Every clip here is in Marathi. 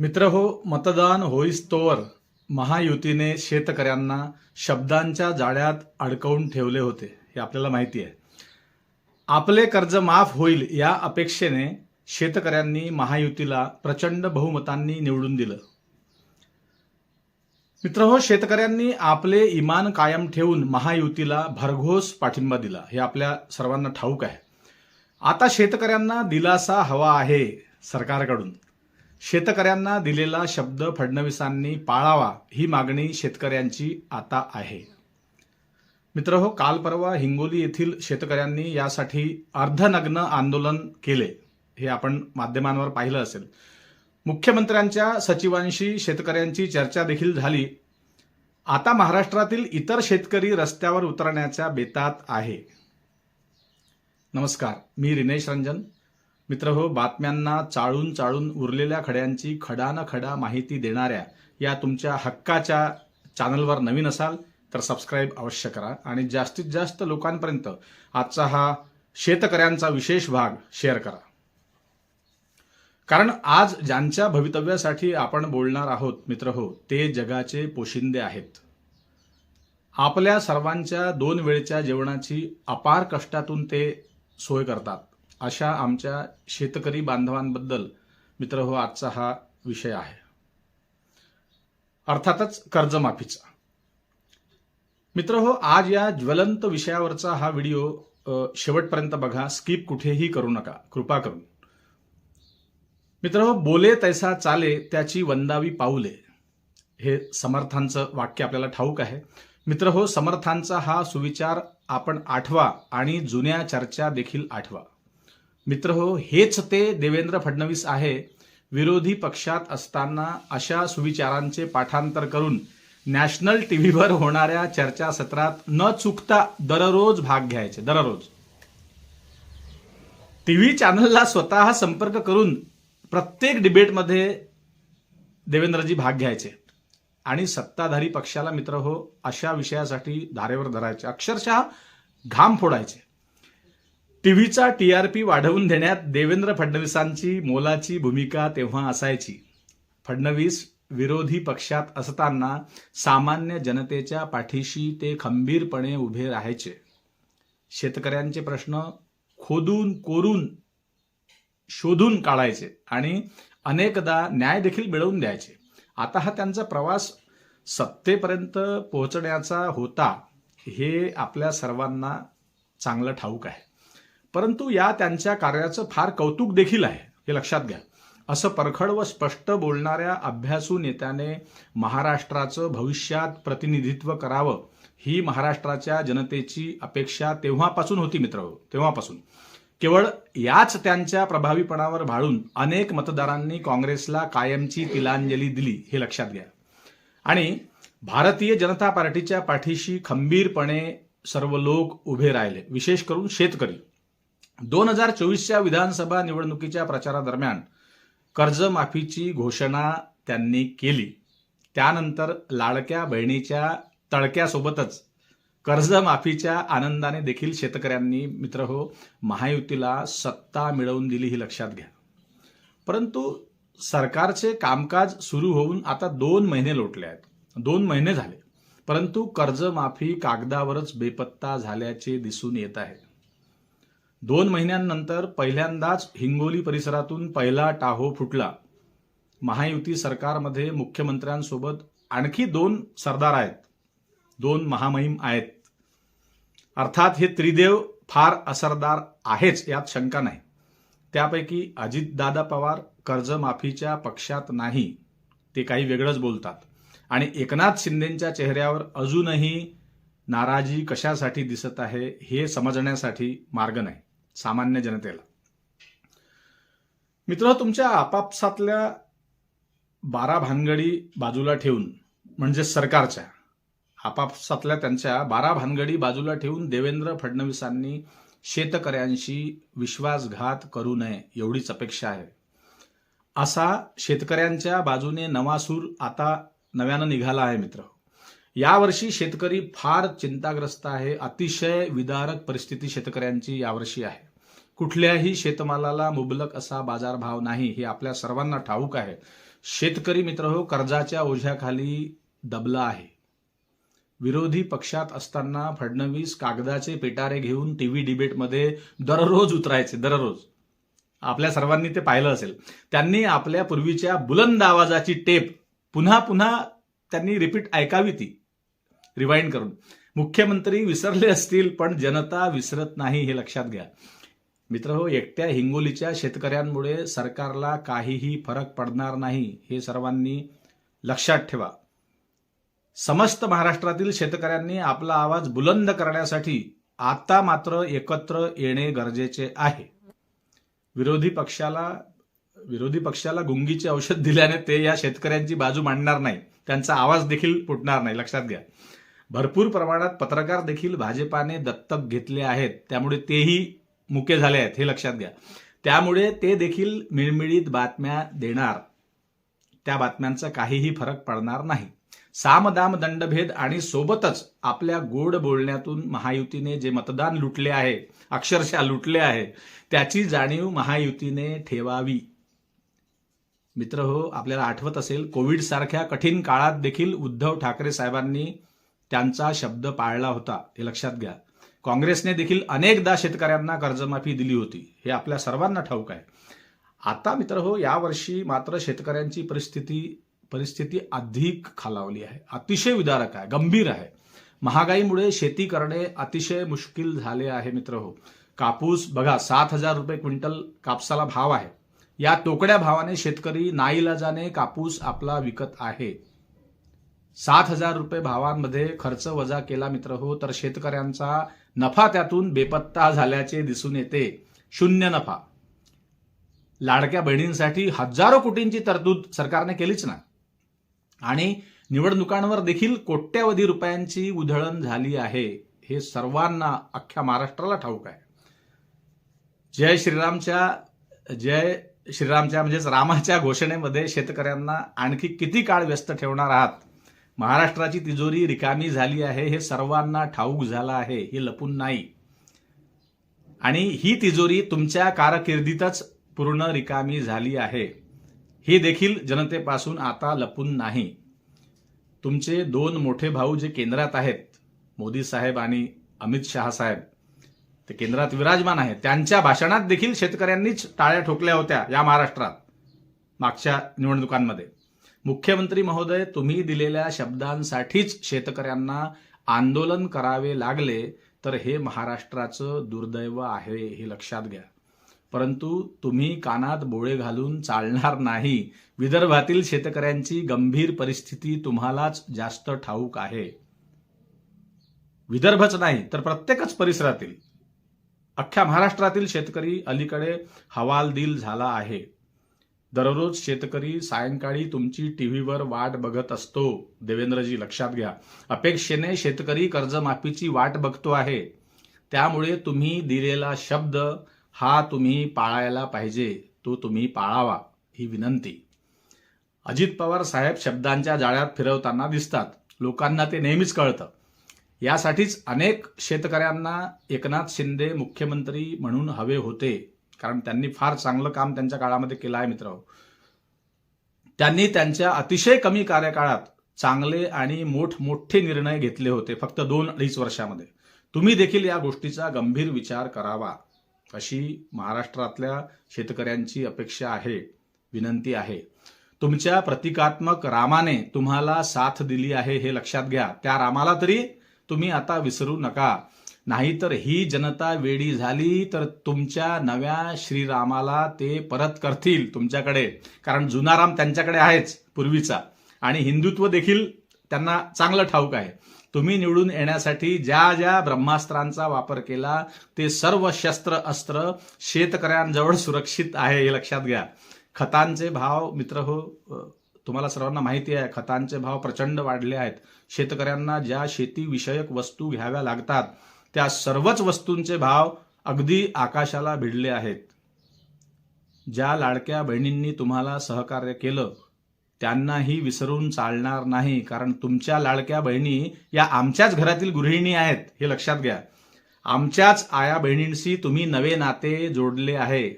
मित्र हो मतदान होईस्तोवर महायुतीने शेतकऱ्यांना शब्दांच्या जाळ्यात अडकवून ठेवले होते हे आपल्याला माहिती आहे. आपले कर्ज माफ होईल या अपेक्षेने शेतकऱ्यांनी महायुतीला प्रचंड बहुमतांनी निवडून दिलं. मित्र हो शेतकऱ्यांनी आपले इमान कायम ठेवून महायुतीला भरघोस पाठिंबा दिला हे आपल्या सर्वांना ठाऊक आहे. आता शेतकऱ्यांना दिलासा हवा आहे सरकारकडून. शेतकऱ्यांना दिलेला शब्द फडणवीसांनी पाळावा ही मागणी शेतकऱ्यांची आता आहे. मित्र हो काल परवा हिंगोली येथील शेतकऱ्यांनी यासाठी अर्धनग्न आंदोलन केले. हे आपण माध्यमांवर पाहिलं असेल. मुख्यमंत्र्यांच्या सचिवांशी शेतकऱ्यांची चर्चा देखील झाली. आता महाराष्ट्रातील इतर शेतकरी रस्त्यावर उतरण्याच्या बेतात आहे. नमस्कार मी रिनेश रंजन. मित्र हो बातम्यांना चाळून चाळून उरलेल्या खड्यांची खडा खडा माहिती देणाऱ्या या तुमच्या हक्काच्या चॅनलवर नवीन असाल तर सबस्क्राईब अवश्य करा आणि जास्तीत जास्त लोकांपर्यंत आजचा हा शेतकऱ्यांचा विशेष भाग शेअर करा. कारण आज ज्यांच्या भवितव्यासाठी आपण बोलणार आहोत मित्र हो ते जगाचे पोशिंदे आहेत. आपल्या सर्वांच्या दोन वेळच्या जेवणाची अपार कष्टातून ते सोय करतात. अशा आमच्या शेतकरी बांधवांबद्दल मित्र हो आजचा हा विषय आहे. अर्थातच कर्जमाफीचा. मित्र हो आज या ज्वलंत विषयावरचा हा व्हिडिओ शेवटपर्यंत बघा स्किप कुठेही करू नका कृपा करून. मित्र हो बोले तैसा चाले त्याची वंदावी पाऊले. हे समर्थांचं वाक्य आपल्याला ठाऊक आहे. मित्र हो समर्थांचा हा सुविचार आपण आठवा आणि जुन्या चर्चा देखील आठवा. मित्र हो हेच ते देवेंद्र फडणवीस आहे विरोधी पक्षात असताना अशा सुविचारांचे पाठांतर करून नॅशनल टीव्हीवर होणाऱ्या चर्चासत्रात न चुकता दररोज भाग घ्यायचे दररोज. टीव्ही चॅनलला स्वतः संपर्क करून प्रत्येक डिबेटमध्ये देवेंद्रजी भाग घ्यायचे. आणि सत्ताधारी पक्षाला मित्र हो अशा विषयासाठी धारेवर धरायचे. अक्षरशः घाम फोडायचे. टीव्हीचा पी वाढवून देण्यात देवेंद्र फडणवीसांची मोलाची भूमिका तेव्हा असायची. फडणवीस विरोधी पक्षात असताना सामान्य जनतेच्या पाठीशी ते खंबीरपणे उभे राहायचे. शेतकऱ्यांचे प्रश्न खोदून कोरून शोधून काढायचे आणि अनेकदा न्याय देखील मिळवून द्यायचे. आता हा त्यांचा प्रवास सत्तेपर्यंत पोहोचण्याचा होता हे आपल्या सर्वांना चांगलं ठाऊक आहे. परंतु या त्यांच्या कार्याचं फार कौतुक देखील आहे हे लक्षात घ्या. असं परखड व स्पष्ट बोलणाऱ्या अभ्यासू नेत्याने महाराष्ट्राचं भविष्यात प्रतिनिधित्व करावं ही महाराष्ट्राच्या जनतेची अपेक्षा तेव्हापासून होती मित्र तेव्हापासून. केवळ याच त्यांच्या प्रभावीपणावर भाळून अनेक मतदारांनी काँग्रेसला कायमची तिलांजली दिली हे लक्षात घ्या. आणि भारतीय जनता पार्टीच्या पाठीशी खंबीरपणे सर्व लोक उभे राहिले विशेष करून शेतकरी. दोन हजार चोवीसच्या विधानसभा निवडणुकीच्या प्रचारादरम्यान कर्जमाफीची घोषणा त्यांनी केली. त्यानंतर लाडक्या बहिणीच्या तळक्यासोबतच कर्जमाफीच्या आनंदाने देखील शेतकऱ्यांनी मित्र हो महायुतीला सत्ता मिळवून दिली ही लक्षात घ्या. परंतु सरकारचे कामकाज सुरू होऊन आता दोन महिने लोटले आहेत. दोन महिने झाले. परंतु कर्जमाफी कागदावरच बेपत्ता झाल्याचे दिसून येत आहे. दोन महिन्यांनंतर पहिल्यांदाच हिंगोली परिसरातून पहिला टाहो फुटला. महायुती सरकारमध्ये मुख्यमंत्र्यांसोबत आणखी दोन सरदार आहेत. दोन महामहिम आहेत. अर्थात हे त्रिदेव फार असरदार आहेच यात शंका नाही. त्यापैकी अजितदादा पवार कर्जमाफीच्या पक्षात नाही. ते काही वेगळंच बोलतात. आणि एकनाथ शिंदेच्या चेहऱ्यावर अजूनही नाराजी कशासाठी दिसत आहे हे समजण्यासाठी मार्ग नाही. सामान्य जनतेला. मित्र तुमच्या आपापसातल्या बारा भानगडी बाजूला ठेवून म्हणजे सरकारच्या आपापसातल्या त्यांच्या बारा भानगडी बाजूला ठेवून देवेंद्र फडणवीसांनी शेतकऱ्यांशी विश्वासघात करू नये एवढीच अपेक्षा आहे. असा शेतकऱ्यांच्या बाजूने नवा सूर आता नव्यानं निघाला आहे मित्र. यावर्षी शेतकरी फार चिंताग्रस्त आहे अतिशय विदारक परिस्थिती शेतकऱ्यांची यावर्षी आहे. कुठल्याही शेतमालाला मुबलक असा बाजारभाव नाही हे आपल्या सर्वांना ठाऊक आहे. शेतकरी मित्र हो कर्जाच्या ओझ्याखाली दबला आहे. विरोधी पक्षात असताना फडणवीस कागदाचे पेटारे घेऊन टीव्ही डिबेटमध्ये दररोज उतरायचे दररोज. आपल्या सर्वांनी ते पाहिलं असेल. त्यांनी आपल्या पूर्वीच्या बुलंद आवाजाची टेप पुन्हा पुन्हा त्यांनी रिपीट ऐकावी ती रिवाइंड करून. मुख्यमंत्री विसरले असतील पण जनता विसरत नाही हे लक्षात घ्या. मित्र हो एकट्या हिंगोलीच्या शेतकऱ्यांमुळे सरकारला काहीही फरक पडणार नाही हे सर्वांनी लक्षात ठेवा. समस्त महाराष्ट्रातील शेतकऱ्यांनी आपला आवाज बुलंद करण्यासाठी आता मात्र एकत्र येणे गरजेचे आहे. विरोधी पक्षाला विरोधी पक्षाला गुंगीचे औषध दिल्याने ते या शेतकऱ्यांची बाजू मांडणार नाही. त्यांचा आवाज देखील फुटणार नाही लक्षात घ्या. भरपूर प्रमाणात पत्रकार देखील भाजपाने दत्तक घेतले आहेत. त्यामुळे तेही मुके झाले आहेत हे लक्षात घ्या. त्यामुळे ते देखील मिळमिळीत बातम्या देणार. त्या बातम्यांचा काहीही फरक पडणार नाही. सामदाम दंडभेद आणि सोबतच आपल्या गोड बोलण्यातून महायुतीने जे मतदान लुटले आहे अक्षरशः लुटले आहे त्याची जाणीव महायुतीने ठेवावी. मित्र हो आपल्याला आठवत असेल कोविड सारख्या कठीण काळात देखील उद्धव ठाकरे साहेबांनी त्यांचा शब्द पाळला होता हे लक्षात घ्या. काँग्रेसने देखील अनेकदा शेतकऱ्यांना कर्जमाफी दिली होती. हे आपल्या सर्वांना ठाऊक आहे. आता मित्र हो यावर्षी मात्र शेतकऱ्यांची परिस्थिती परिस्थिती अधिक खालावली आहे. अतिशय विदारक आहे गंभीर आहे. महागाईमुळे शेती करणे अतिशय मुश्किल झाले आहे मित्र हो. कापूस बघा सात हजार रुपये क्विंटल कापसाला भाव आहे. या तोकड्या भावाने शेतकरी नाईलाजाने कापूस आपला विकत आहे. सात हजार रुपये भावांमध्ये खर्च वजा केला मित्र हो तर शेतकऱ्यांचा नफा त्यातून बेपत्ता झाल्याचे दिसून येते. शून्य नफा. लाडक्या बहिणींसाठी हजारो कोटींची तरतूद सरकारने केलीच ना आणि निवडणुकांवर देखील कोट्यवधी रुपयांची उधळण झाली आहे. हे सर्वांना अख्ख्या महाराष्ट्राला ठाऊक आहे. जय श्रीरामच्या जय श्रीरामच्या म्हणजेच रामाच्या घोषणेमध्ये शेतकऱ्यांना आणखी किती काळ व्यस्त ठेवणार आहात? महाराष्ट्राची तिजोरी रिकामी झाली आहे हे सर्वांना ठाऊक झालं आहे हे लपून नाही. आणि ही तिजोरी तुमच्या कारकिर्दीतच पूर्ण रिकामी झाली आहे. हे देखील जनतेपासून आता लपून नाही. तुमचे दोन मोठे भाऊ जे केंद्रात आहेत मोदी साहेब आणि अमित शहा साहेब ते केंद्रात विराजमान आहेत. त्यांच्या भाषणात देखील शेतकऱ्यांनीच टाळ्या ठोकल्या होत्या या महाराष्ट्रात मागच्या निवडणुकांमध्ये. मुख्यमंत्री महोदय तुम्ही दिलेल्या शब्दांसाठीच शेतकऱ्यांना आंदोलन करावे लागले तर हे महाराष्ट्राचं दुर्दैव आहे हे लक्षात घ्या. परंतु तुम्ही कानात बोळे घालून चालणार नाही. विदर्भातील शेतकऱ्यांची गंभीर परिस्थिती तुम्हालाच जास्त ठाऊक आहे. विदर्भच नाही तर प्रत्येकच परिसरातील अख्ख्या महाराष्ट्रातील शेतकरी अलीकडे हवालदिल झाला आहे. दररोज शेतकरी सायंकाळी तुमची टीव्हीवर वाट बघत असतो. देवेंद्रजी लक्षात घ्या. अपेक्षेने शेतकरी कर्जमाफीची वाट बघतो आहे. त्यामुळे तुम्ही दिलेला शब्द हा तुम्ही पाळायला पाहिजे. तो तुम्ही पाळावा ही विनंती. अजित पवार साहेब शब्दांच्या जाळ्यात फिरवताना दिसतात. लोकांना ते नेहमीच कळतं. यासाठीच अनेक शेतकऱ्यांना एकनाथ शिंदे मुख्यमंत्री म्हणून हवे होते. कारण त्यांनी फार चांगलं काम त्यांच्या काळामध्ये केलं आहे मित्र त्यांनी त्यांच्या अतिशय कमी कार्यकाळात चांगले आणि मोठमोठे निर्णय घेतले होते फक्त दोन अडीच वर्षामध्ये. तुम्ही देखील या गोष्टीचा गंभीर विचार करावा. अशी महाराष्ट्रातल्या शेतकऱ्यांची अपेक्षा आहे विनंती आहे. तुमच्या प्रतिकात्मक रामाने तुम्हाला साथ दिली आहे हे लक्षात घ्या. त्या रामाला तरी तुम्ही आता विसरू नका. नाहीतर ही जनता वेडी झाली तर तुमच्या नव्या श्रीरामाला ते परत करतील तुमच्याकडे. कारण जुना राम त्यांच्याकडे आहेच पूर्वीचा. आणि हिंदुत्व देखील त्यांना चांगलं ठाऊक आहे. तुम्ही निवडून येण्यासाठी ज्या ज्या ब्रह्मास्त्रांचा वापर केला ते सर्व शस्त्र अस्त्र शेतकऱ्यांजवळ सुरक्षित आहे हे लक्षात घ्या. खतांचे भाव मित्र हो तुम्हाला सर्वांना माहिती आहे खतांचे भाव प्रचंड वाढले आहेत. शेतकऱ्यांना ज्या शेतीविषयक वस्तू घ्याव्या लागतात त्या सर्वच वस्तूंचे भाव अगदी आकाशाला भिडले आहेत. ज्या लाडक्या बहिणींनी तुम्हाला सहकार्य केलं त्यांनाही विसरून चालणार नाही कारण तुमच्या लाडक्या बहिणी या आमच्याच घरातील गृहिणी आहेत हे लक्षात घ्या. आमच्याच आया बहिणींशी तुम्ही नवे नाते जोडले आहे.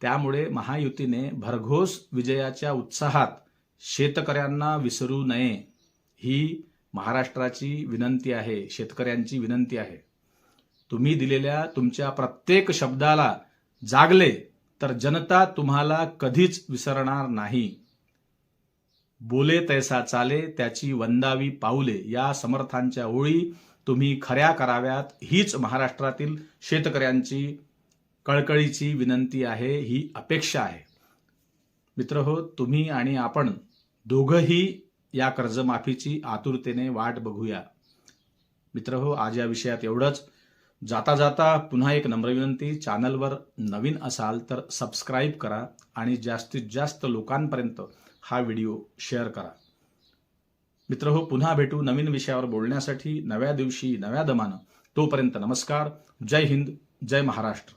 त्यामुळे महायुतीने भरघोस विजयाच्या उत्साहात शेतकऱ्यांना विसरू नये. ही महाराष्ट्राची विनंती आहे शेतकऱ्यांची विनंती आहे. तुम्ही दिलेल्या तुमच्या प्रत्येक शब्दाला जागले तर जनता तुम्हाला कधीच विसरणार नाही. बोले तैसा चाले त्याची वंदावी पाऊले. या समर्थांच्या ओळी तुम्ही खऱ्या कराव्यात. हीच महाराष्ट्रातील शेतकऱ्यांची कळकळीची विनंती आहे ही अपेक्षा आहे. मित्र हो तुम्ही आणि आपण दोघंही या कर्जमाफीची आतुरतेने वाट बघूया. मित्र हो आज या विषयात एवढंच. जाता जाता पुन्हा एक नम्र विनंती चॅनलवर नवीन असाल तर सबस्क्राईब करा आणि जास्तीत जास्त लोकांपर्यंत हा व्हिडिओ शेअर करा. मित्र हो पुन्हा भेटू नवीन विषयावर बोलण्यासाठी नव्या दिवशी नव्या दमानं. तोपर्यंत नमस्कार. जय हिंद जय महाराष्ट्र.